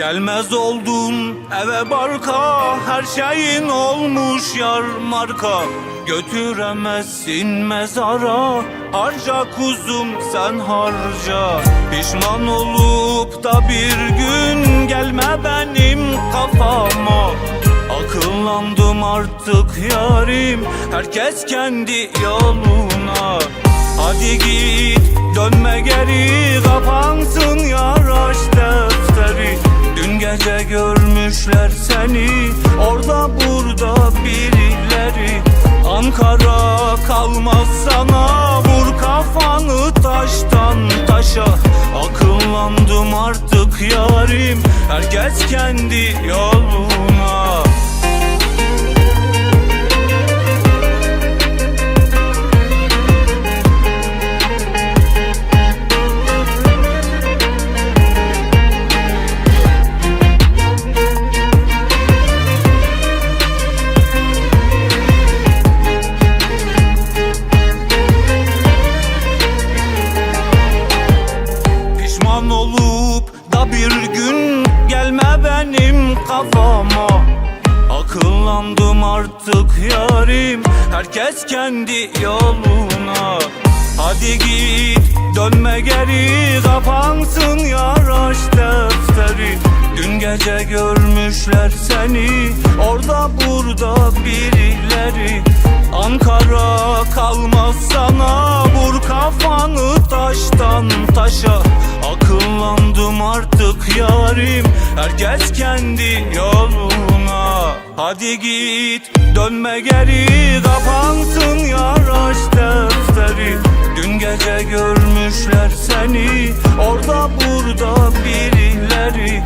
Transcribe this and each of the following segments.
Gelmez oldun eve barka Her şeyin olmuş yar marka. Götüremezsin mezara Harca kuzum sen harca. Pişman olup da bir gün Gelme benim kafama. Akıllandım artık yarim Herkes kendi yoluna seni Orada burada birileri. Ankara kalmaz sana. Vur kafanı taştan taşa. Akıllandım artık yarim. Herkes kendi yoluna Pişman olup da bir gün gelme benim kafama. Akıllandım artık yarim herkes kendi yoluna. Hadi git dönme geri kapansın yaraş defteri. Dün gece görmüşler seni orada burada birileri. Ankara kalmaz sana vur kafanı taştan taşa Akıllandım artık yarim. Herkes kendi yoluna. Hadi git dönme geri. Kapansın yaraş defteri. Dün gece görmüşler seni. Orada burada birileri.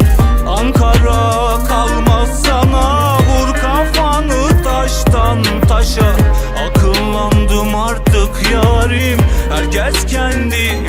Ankara kalmaz sana. Vur kafanı taştan taşa. Akıllandım artık yarim. Herkes kendi